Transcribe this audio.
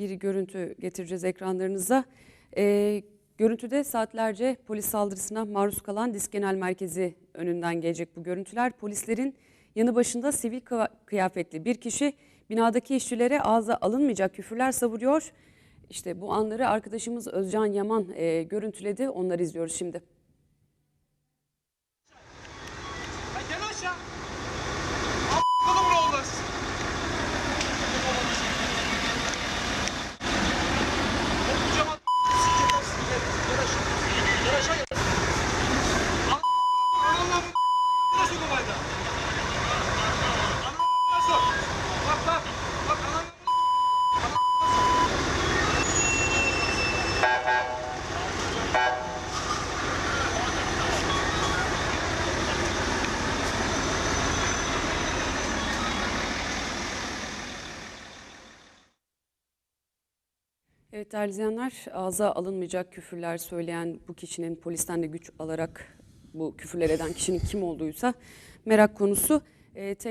bir görüntü getireceğiz ekranlarınıza. Ee, görüntüde saatlerce polis saldırısına maruz kalan Disk Genel Merkezi önünden gelecek bu görüntüler. Polislerin yanı başında sivil kıyafetli bir kişi binadaki işçilere ağza alınmayacak küfürler savuruyor. İşte bu anları arkadaşımız Özcan Yaman e, görüntüledi. Onları izliyoruz şimdi. Evet değerli izleyenler ağza alınmayacak küfürler söyleyen bu kişinin polisten de güç alarak bu küfürler eden kişinin kim olduğuysa merak konusu. Ee, tekrar